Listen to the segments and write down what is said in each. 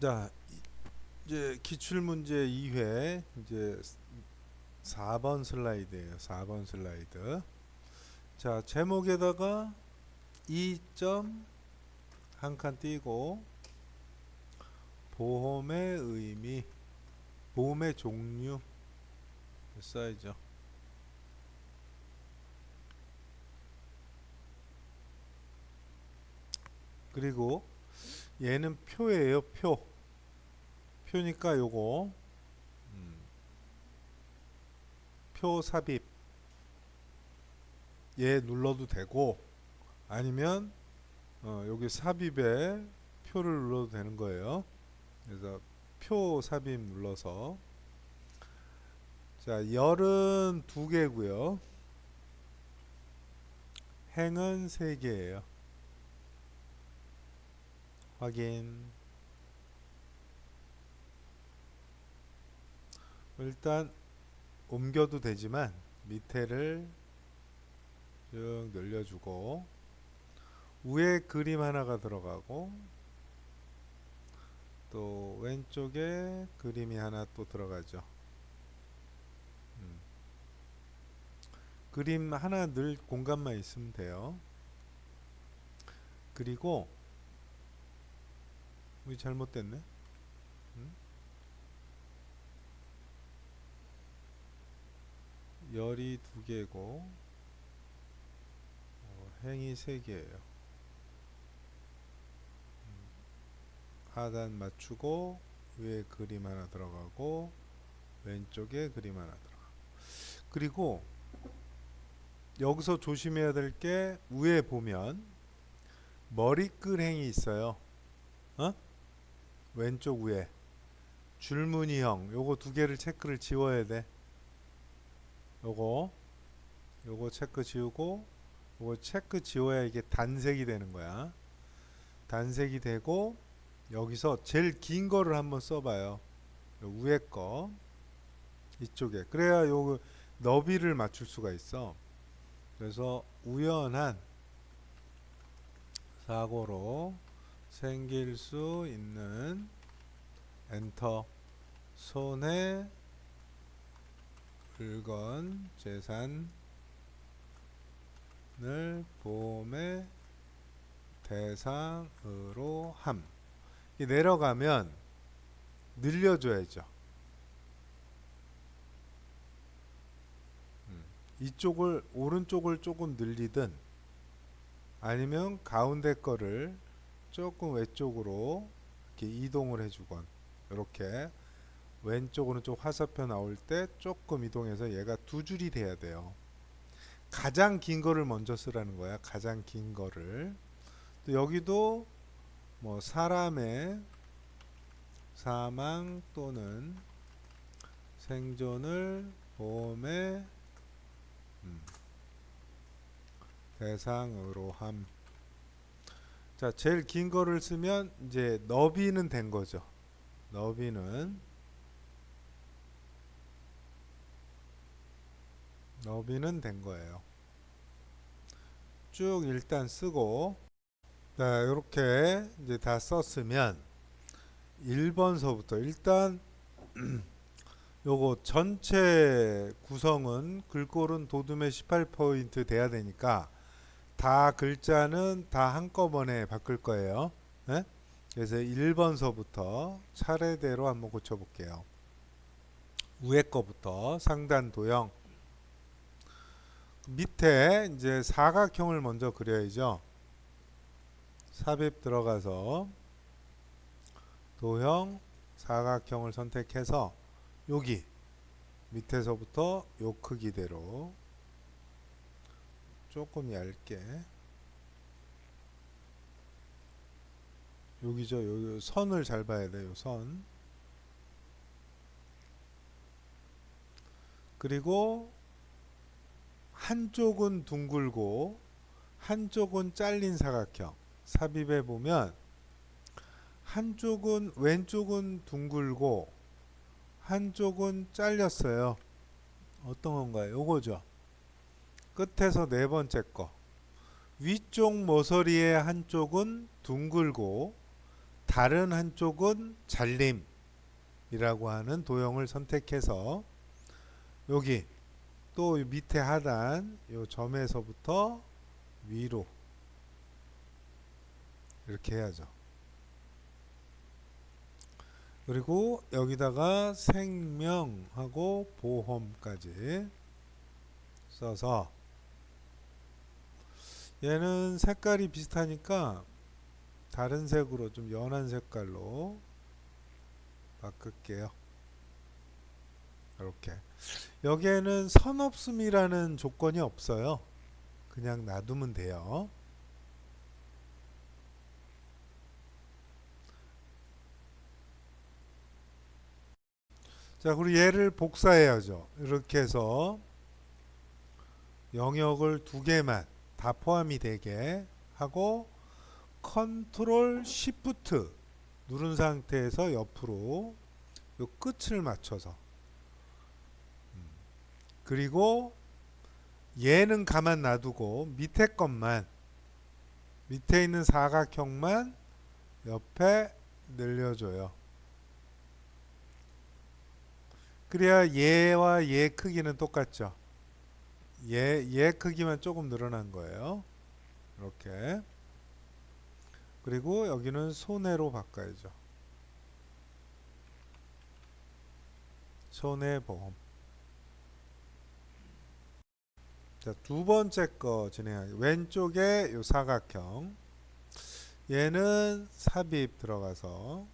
자, 이- 이제 기출 문제 2회 이제 4번 슬라이드예요. 4번 슬라이드. 자, 제목에다가 2점 한 칸 띄고 보험의 의미, 보험의 종류 써야죠. 그리고 얘는 표예요, 표. 표니까 요거 음, 표 삽입 얘 눌러도 되고 아니면 어, 여기 삽입에 표를 눌러도 되는 거예요. 그래서 표 삽입 눌러서 자 열은 두 개고요. 행은 세 개예요. 확인. 일단 옮겨도 되지만 밑에를 쭉 늘려주고 위에 그림 하나가 들어가고 또 왼쪽에 그림이 하나 또 들어가죠. 음. 그림 하나 늘 공간만 있으면 돼요. 그리고 우리 잘못됐네. 열이 두 개고 어, 행이 세 개예요. 음, 하단 맞추고 위에 그림 하나 들어가고 왼쪽에 그림 하나 들어가. 그리고 여기서 조심해야 될 게 위에 보면 머리끈 행이 있어요. 어? 왼쪽 위에 줄무늬형 요거 두 개를 체크를 지워야 돼. 요거 요거 체크 지우고 요거 체크 지워야 이게 단색이 되는 거야. 단색이 되고 여기서 제일 긴 거를 한번 써봐요. 요 위에 거 이쪽에 그래야 요 너비를 맞출 수가 있어. 그래서 우연한 사고로 생길 수 있는 엔터 손해 물건 재산을 보험의 대상으로 함. 이 내려가면 늘려줘야죠. 음, 이쪽을 오른쪽을 조금 늘리든 아니면 가운데 거를 조금 외쪽으로 이렇게 이동을 해주건 이렇게 왼쪽 오른쪽 화살표 나올 때 조금 이동해서 얘가 두 줄이 돼야 돼요. 가장 긴 거를 먼저 쓰라는 거야. 가장 긴 거를. 또 여기도 뭐 사람의 사망 또는 생존을 보험의 음, 대상으로 함. 자, 제일 긴 거를 쓰면 이제 너비는 된 거죠. 너비는 너비는 된 거예요. 쭉 일단 쓰고 자, 이렇게 이제 다 썼으면 1번서부터 일단 요거 전체 구성은 글꼴은 도둠에 18포인트 돼야 되니까 다 글자는 다 한꺼번에 바꿀 거예요. 예? 그래서 1번서부터 차례대로 한번 고쳐 볼게요. 위에 거부터 상단 도형 밑에 이제 사각형을 먼저 그려야죠. 삽입 들어가서 도형 사각형을 선택해서 여기 밑에서부터 요 크기대로 조금 얇게 여기죠. 요 선을 잘 봐야 돼요. 선. 그리고 한쪽은 둥글고 한쪽은 잘린 사각형 삽입해 보면 한쪽은 왼쪽은 둥글고 한쪽은 잘렸어요. 어떤 건가요? 요거죠. 끝에서 네 번째 거. 위쪽 모서리의 한쪽은 둥글고 다른 한쪽은 잘림이라고 하는 도형을 선택해서 여기 또 밑에 하단 요 점에서부터 위로 이렇게 해야죠. 그리고 여기다가 생명하고 보험까지 써서 얘는 색깔이 비슷하니까 다른 색으로 좀 연한 색깔로 바꿀게요. 이렇게 여기에는 선 없음이라는 조건이 없어요. 그냥 놔두면 돼요. 자, 그리고 얘를 복사해야죠. 이렇게 해서 영역을 두 개만 다 포함이 되게 하고 컨트롤 시프트 누른 상태에서 옆으로 요 끝을 맞춰서 음. 그리고 얘는 가만 놔두고 밑에 것만 밑에 있는 사각형만 옆에 늘려줘요. 그래야 얘와 얘 크기는 똑같죠. 얘, 얘 크기만 조금 늘어난 거예요. 이렇게. 그리고 여기는 손해로 바꿔야죠. 손해보험. 자, 두 번째 거 진행하기. 왼쪽에 요 사각형. 얘는 삽입 들어가서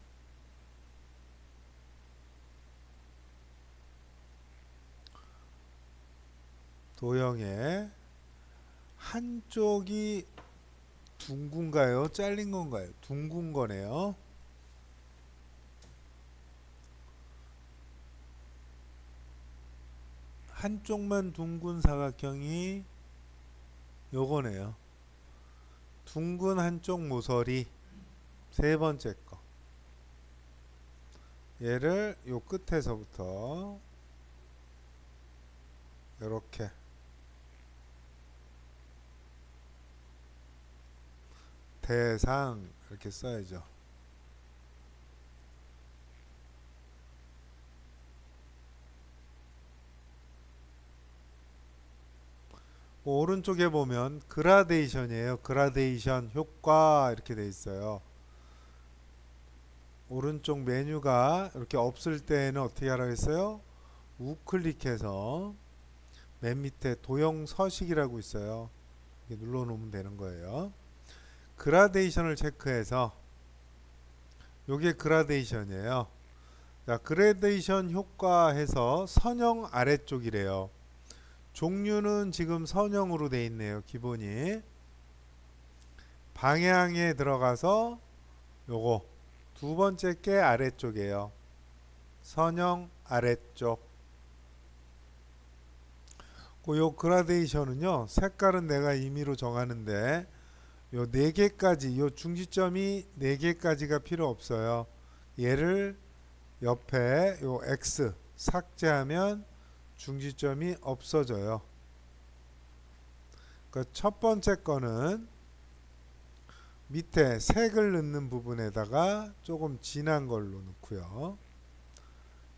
도형의 한쪽이 둥근가요? 잘린 건가요? 둥근 거네요. 한쪽만 둥근 사각형이 요거네요. 둥근 한쪽 모서리 세 번째 거. 얘를 요 끝에서부터 이렇게 대상 이렇게 써야죠. 오른쪽에 보면 그라데이션이에요. 그라데이션 효과 이렇게 돼 있어요. 오른쪽 메뉴가 이렇게 없을 때는 어떻게 하라고 했어요? 우클릭해서 맨 밑에 도형 서식이라고 있어요. 눌러 놓으면 되는 거예요. 그라데이션을 체크해서 요게 그라데이션이에요. 자, 그라데이션 효과해서 선형 아래쪽이래요. 종류는 지금 선형으로 돼 있네요. 기본이. 방향에 들어가서 요거 두 번째 게 아래쪽이에요. 선형 아래쪽. 그요 그라데이션은요. 색깔은 내가 임의로 정하는데 요네 개까지 요 중지점이 네 개까지가 필요 없어요. 얘를 옆에 요 X 삭제하면 중지점이 없어져요. 그 첫 번째 거는 밑에 색을 넣는 부분에다가 조금 진한 걸로 넣고요.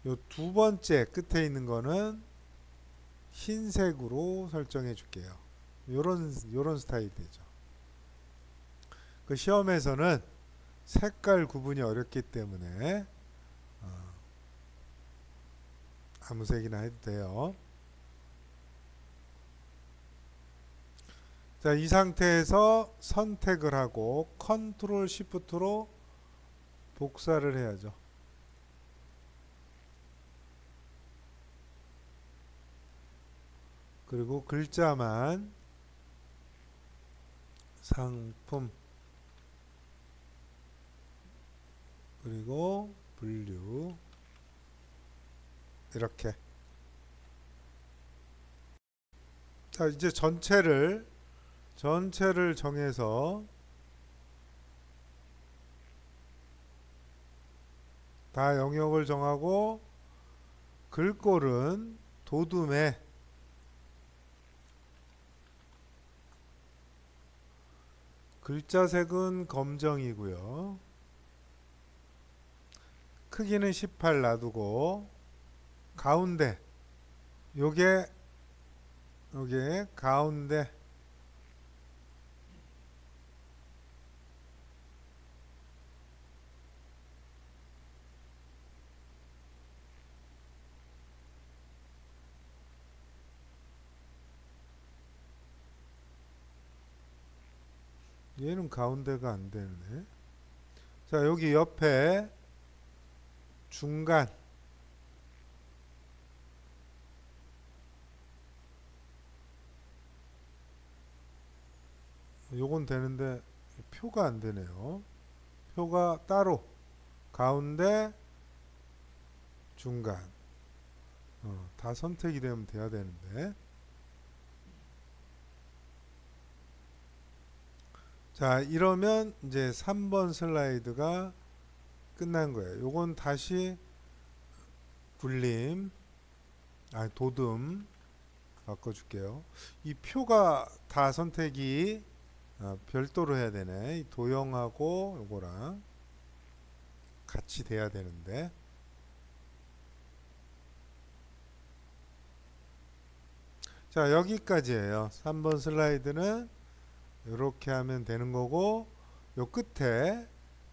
요 두 번째 끝에 있는 거는 흰색으로 설정해 줄게요. 요런 요런 스타일이 되죠. 그 시험에서는 색깔 구분이 어렵기 때문에 어, 아무 색이나 해도 돼요. 자, 이 상태에서 선택을 하고 컨트롤 시프트로 복사를 해야죠. 그리고 글자만 상품 그리고 분류 이렇게 자 이제 전체를 전체를 정해서 다 영역을 정하고 글꼴은 도둠에 글자 색은 검정이고요. 크기는 18 놔두고 가운데 요게 요게 가운데 얘는 가운데가 안 되네. 자, 여기 옆에 중간. 요건 되는데 표가 안 되네요. 표가 따로. 가운데 중간. 어, 다 선택이 되면 돼야 되는데. 자 이러면 이제 3번 슬라이드가 끝난 거예요. 요건 다시 굴림 아 도듬 바꿔줄게요. 이 표가 다 선택이 어, 별도로 해야 되네. 이 도형하고 요거랑 같이 돼야 되는데. 자, 여기까지예요. 3번 슬라이드는 이렇게 하면 되는 거고 요 끝에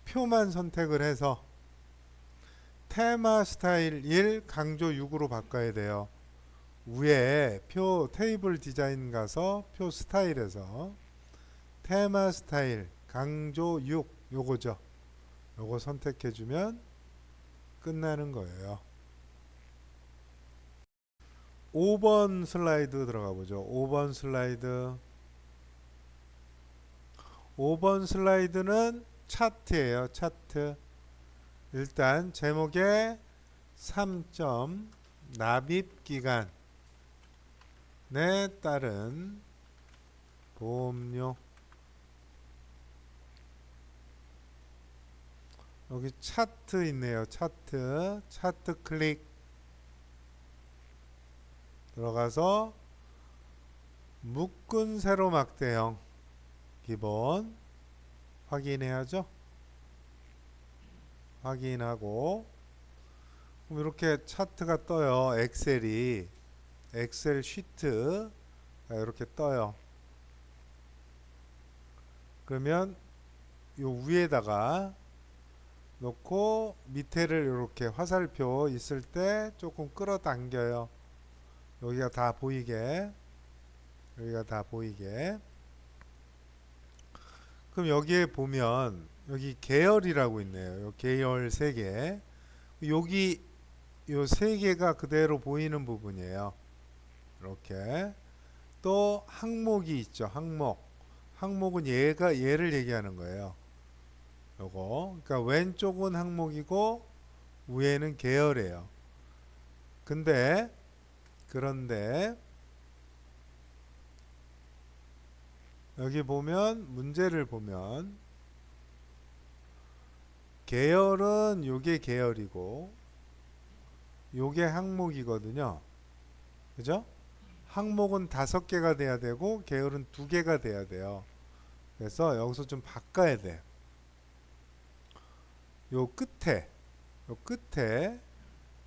표만 선택을 해서 테마 스타일 1 강조 6으로 바꿔야 돼요. 위에 표 테이블 디자인 가서 표 스타일에서 테마 스타일 강조 6 요거죠. 요거 선택해 주면 끝나는 거예요. 5번 슬라이드 들어가 보죠. 5번 슬라이드 5번 슬라이드는 차트예요. 차트. 일단 제목에 3점 납입 기간에 따른 보험료 여기 차트 있네요. 차트. 차트 클릭 들어가서 묶은 세로 막대형 기본 확인해야죠. 확인하고 이렇게 차트가 떠요. 엑셀이 엑셀 시트 이렇게 떠요. 그러면 요 위에다가 놓고 밑에를 이렇게 화살표 있을 때 조금 끌어당겨요. 여기가 다 보이게 여기가 다 보이게 그럼 여기에 보면 여기 계열이라고 있네요. 요 계열 세 개. 여기 요 세 개가 그대로 보이는 부분이에요. 이렇게 또 항목이 있죠. 항목. 항목은 얘가 얘를 얘기하는 거예요. 요거. 그러니까 왼쪽은 항목이고 위에는 계열이에요. 근데 그런데 여기 보면 문제를 보면 계열은 요게 계열이고 요게 항목이거든요. 그죠? 항목은 다섯 개가 돼야 되고 계열은 두 개가 돼야 돼요. 그래서 여기서 좀 바꿔야 돼. 요 끝에 요 끝에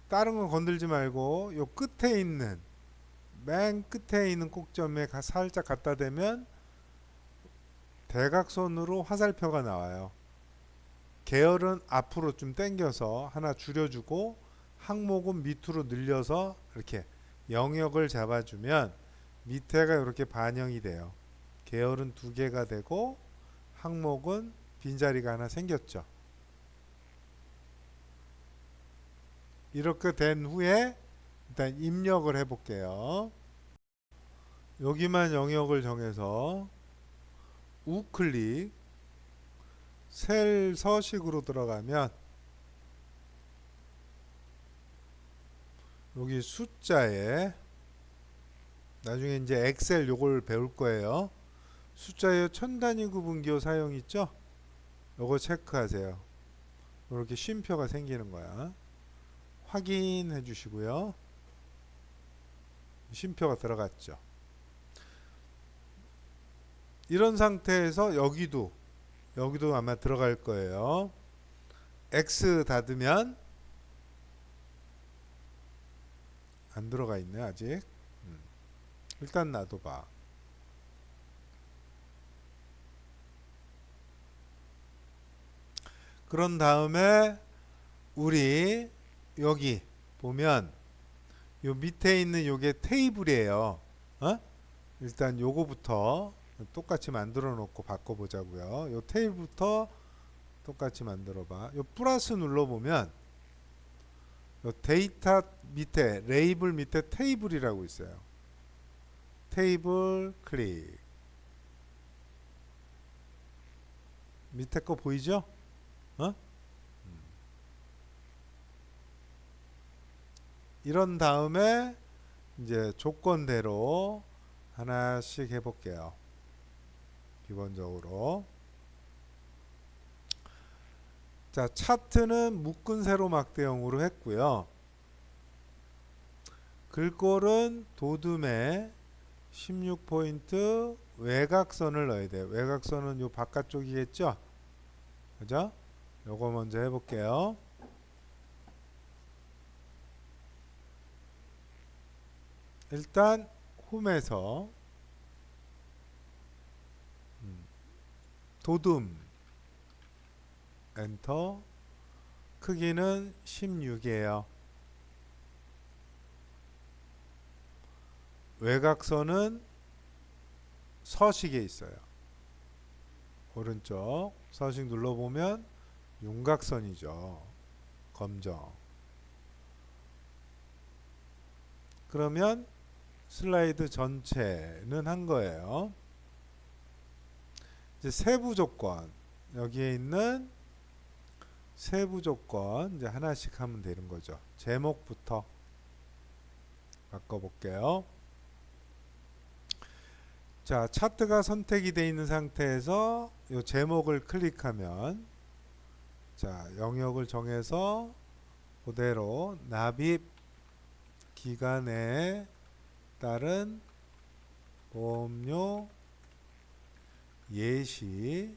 다른 건 건들지 말고 요 끝에 있는 맨 끝에 있는 꼭점에 가, 살짝 갖다 대면 대각선으로 화살표가 나와요. 계열은 앞으로 좀 당겨서 하나 줄여주고 항목은 밑으로 늘려서 이렇게 영역을 잡아주면 밑에가 이렇게 반영이 돼요. 계열은 두 개가 되고 항목은 빈자리가 하나 생겼죠. 이렇게 된 후에 일단 입력을 해 볼게요. 여기만 영역을 정해서 우클릭 셀 서식으로 들어가면 여기 숫자에 나중에 이제 엑셀 요걸 배울 거예요. 숫자에 천 단위 구분기호 사용 있죠? 요거 체크하세요. 이렇게 쉼표가 생기는 거야. 확인해 주시고요. 쉼표가 들어갔죠. 이런 상태에서 여기도 여기도 아마 들어갈 거예요. X 닫으면 안 들어가 있네 아직. 음. 일단 놔둬봐. 그런 다음에 우리 여기 보면 요 밑에 있는 요게 테이블이에요. 어? 일단 요거부터 똑같이 만들어 놓고 바꿔 보자고요. 요 테이블부터 똑같이 만들어 봐. 요 플러스 눌러 보면 요 데이터 밑에 레이블 밑에 테이블이라고 있어요. 테이블 클릭. 밑에 거 보이죠? 어? 음. 이런 다음에 이제 조건대로 하나씩 해볼게요. 기본적으로. 자, 차트는 묶은 세로 막 대형으로 했고요. 글꼴은 도둠에 16포인트 외곽선을 넣어야 돼요. 외곽선은 요 바깥쪽이겠죠? 그죠? 요거 먼저 해볼게요. 일단 홈에서 도둠 엔터 크기는 16이에요. 외곽선은 서식에 있어요. 오른쪽 서식 눌러보면 윤곽선이죠. 검정. 그러면 슬라이드 전체는 한 거예요. 이제 세부 조건 여기에 있는 세부 조건 이제 하나씩 하면 되는 거죠. 제목부터 바꿔볼게요. 자, 차트가 선택이 되어 있는 상태에서 이 제목을 클릭하면 자, 영역을 정해서 그대로 납입 기간에 따른 보험료 예시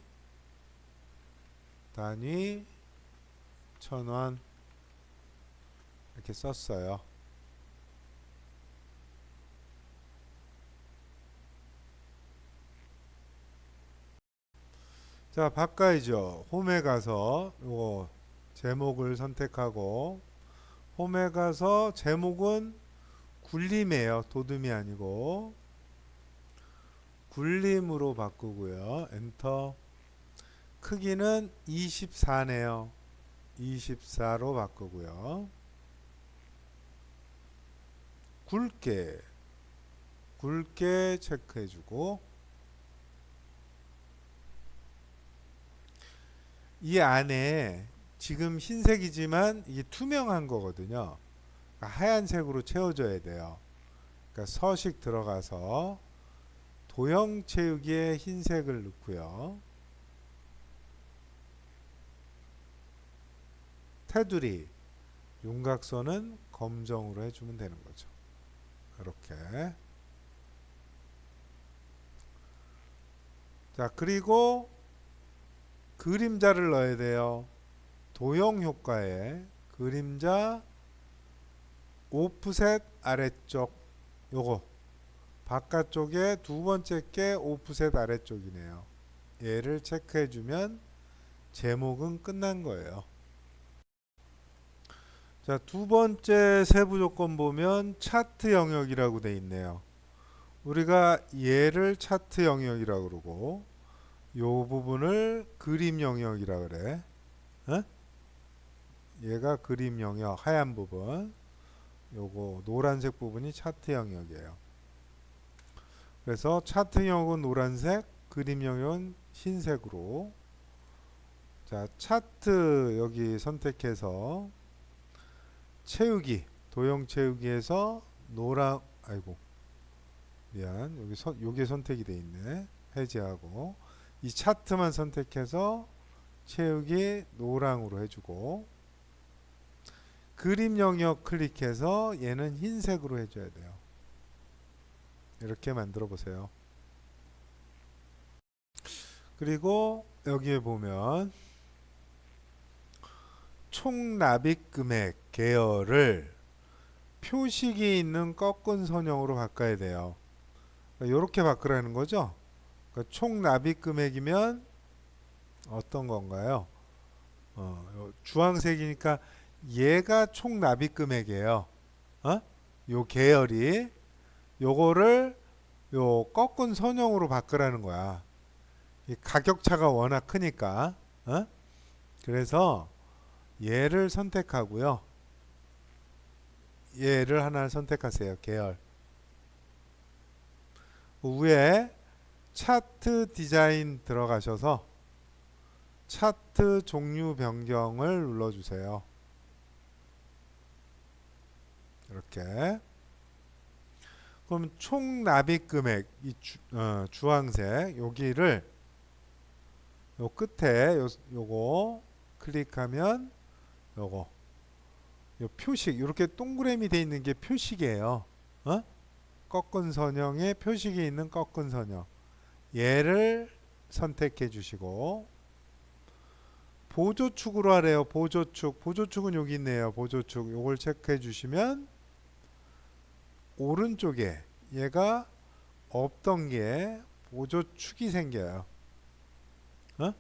단위 천원 이렇게 썼어요. 자, 바꿔야죠. 홈에 가서 요거 제목을 선택하고 홈에 가서 제목은 굴림이에요. 도둠이 아니고 굴림으로 바꾸고요. 엔터. 크기는 24네요. 24로 바꾸고요. 굵게 굵게 체크해주고 이 안에 지금 흰색이지만 이게 투명한 거거든요. 그러니까 하얀색으로 채워줘야 돼요. 그러니까 서식 들어가서 도형 채우기에 흰색을 넣고요. 테두리 윤곽선은 검정으로 해주면 되는 거죠. 이렇게. 자 그리고 그림자를 넣어야 돼요. 도형 효과에 그림자 오프셋 아래쪽 요거 바깥쪽에 두 번째 게 오프셋 아래쪽이네요. 얘를 체크해 주면 제목은 끝난 거예요. 자, 두 번째 세부 조건 보면 차트 영역이라고 돼 있네요. 우리가 얘를 차트 영역이라고 그러고 요 부분을 그림 영역이라 그래. 어? 얘가 그림 영역 하얀 부분. 요거 노란색 부분이 차트 영역이에요. 그래서 차트 영역은 노란색, 그림 영역은 흰색으로. 자, 차트 여기 선택해서 채우기 도형 채우기에서 노란 아이고 미안. 여기 선 요게 선택이 돼 있네. 해제하고. 이 차트만 선택해서 채우기 노랑으로 해주고. 그림 영역 클릭해서 얘는 흰색으로 해줘야 돼요 이렇게 만들어 보세요 그리고 여기에 보면 총 납입 금액 계열을 표식이 있는 꺾은 선형으로 바꿔야 돼요. 이렇게 바꾸라는 거죠. 그러니까 총 납입 금액이면 어떤 건가요? 어, 요 주황색이니까 얘가 총 납입 금액이에요. 어? 요 계열이 요거를 요 꺾은 선형으로 바꾸라는 거야. 이 가격 차가 워낙 크니까. 어? 그래서 얘를 선택하고요. 얘를 하나 선택하세요. 계열. 위에 차트 디자인 들어가셔서 차트 종류 변경을 눌러주세요. 이렇게. 그럼 총 납입 금액 이 주, 어, 주황색 여기를 요 끝에 요, 요거 클릭하면 요거 요 표식 이렇게 동그라미 돼 있는 게 표식이에요. 어? 꺾은 선형에 표식이 있는 꺾은 선형. 얘를 선택해 주시고 보조축으로 하래요. 보조축. 보조축은 여기 있네요. 보조축. 요걸 체크해 주시면 오른쪽에 얘가 없던 게 보조축이 생겨요. 어?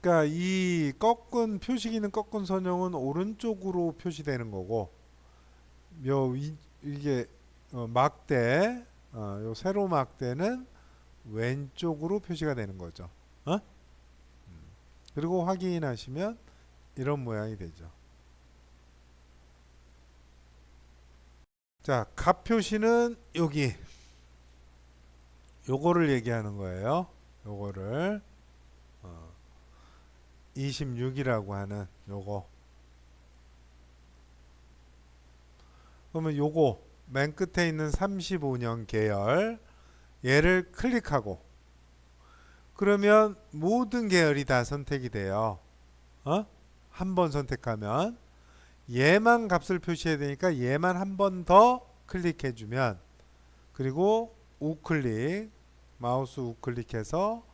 그러니까 이 꺾은 표식 있는 꺾은 선형은 오른쪽으로 표시되는 거고 요 이, 이게 어, 막대 어, 요 세로 막대는 왼쪽으로 표시가 되는 거죠. 어? 음. 그리고 확인하시면 이런 모양이 되죠. 자, 값 표시는 여기 요거를 얘기하는 거예요. 요거를 어, 26이라고 하는 요거 그러면 요거 맨 끝에 있는 35년 계열 얘를 클릭하고 그러면 모든 계열이 다 선택이 돼요. 어? 한 번 선택하면 얘만 값을 표시해야 되니까 얘만 한 번 더 클릭해 주면 그리고 우클릭 마우스 우클릭해서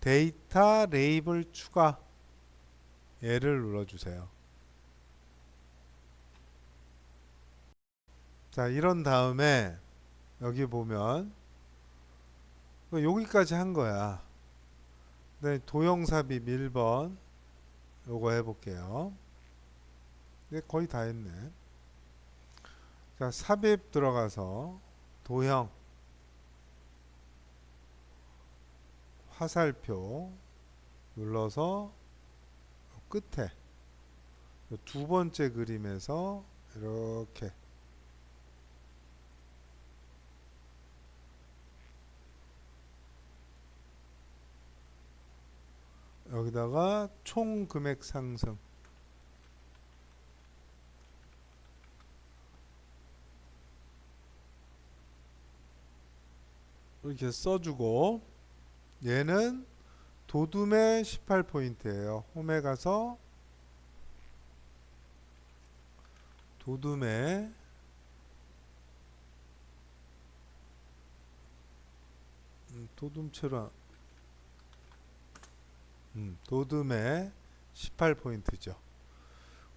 데이터 레이블 추가 얘를 눌러 주세요. 자, 이런 다음에 여기 보면 여기까지 한 거야. 네, 도형삽입 1번 요거 해볼게요. 네, 거의 다 했네. 자, 삽입 들어가서 도형 화살표 눌러서 끝에 두 번째 그림에서 이렇게 여기다가 총 금액 상승 이렇게 써주고 얘는 도둠의 18포인트예요. 홈에 가서 도둠의 음, 도둠처럼 음, 도둠의 18포인트죠.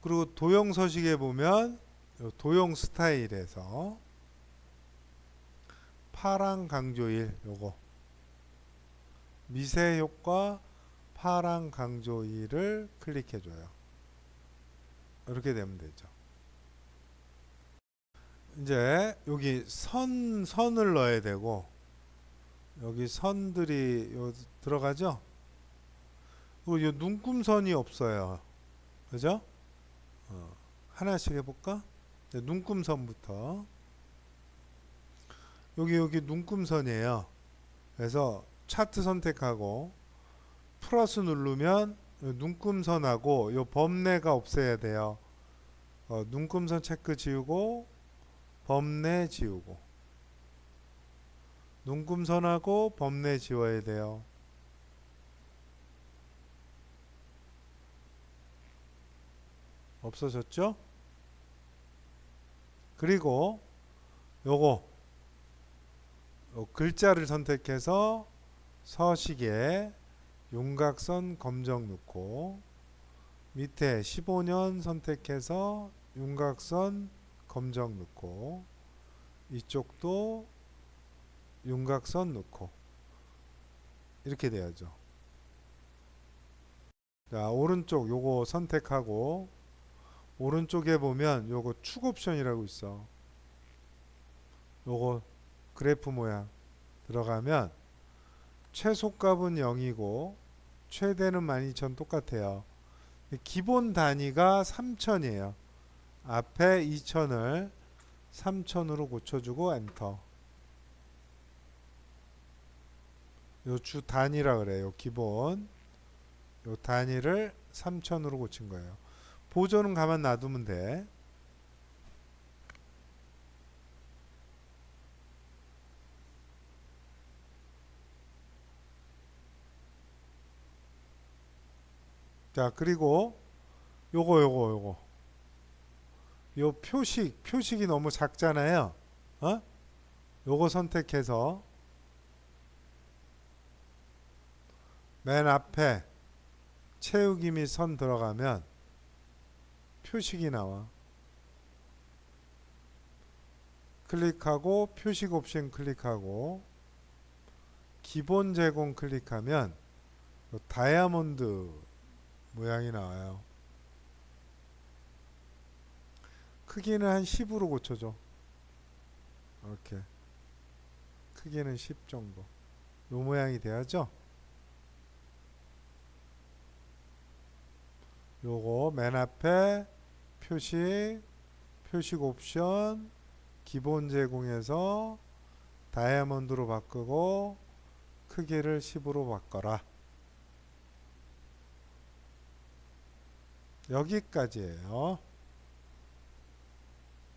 그리고 도형 서식에 보면 요 도형 스타일에서 파랑 강조일 요거 미세 효과 파랑 강조일을 클릭해 줘요. 이렇게 되면 되죠. 이제 여기 선 선을 넣어야 되고 여기 선들이 요 들어가죠? 그리고 요 눈금선이 없어요. 그죠? 어, 하나씩 해볼까? 네, 눈금선부터 여기 여기 눈금선이에요. 그래서 차트 선택하고 플러스 누르면 눈금선하고 요 범례가 없애야 돼요. 어, 눈금선 체크 지우고 범례 지우고 눈금선하고 범례 지워야 돼요. 없어졌죠? 그리고 요거 요 글자를 선택해서 서식에 윤곽선 검정 넣고 밑에 15년 선택해서 윤곽선 검정 넣고 이쪽도 윤곽선 넣고 이렇게 돼야죠. 자 오른쪽 요거 선택하고 오른쪽에 보면 요거 축 옵션이라고 있어. 요거 그래프 모양 들어가면 최소값은 0이고 최대는 12,000 똑같아요. 기본 단위가 3,000이에요. 앞에 2,000을 3,000으로 고쳐주고 엔터. 요 주 단위라 그래요. 기본. 요 단위를 3,000으로 고친 거예요. 보조는 가만 놔두면 돼. 자, 그리고 요거 요거 요거. 요 표식, 표식이 너무 작잖아요. 어? 요거 선택해서 맨 앞에 채우기 및 선 들어가면 표식이 나와. 클릭하고 표식 옵션 클릭하고 기본 제공 클릭하면 요 다이아몬드 모양이 나와요. 크기는 한 10으로 고쳐줘. 이렇게 크기는 10 정도. 요 모양이 돼야죠. 요거 맨 앞에 표식, 표식 옵션, 기본 제공에서 다이아몬드로 바꾸고 크기를 10으로 바꿔라. 여기까지예요.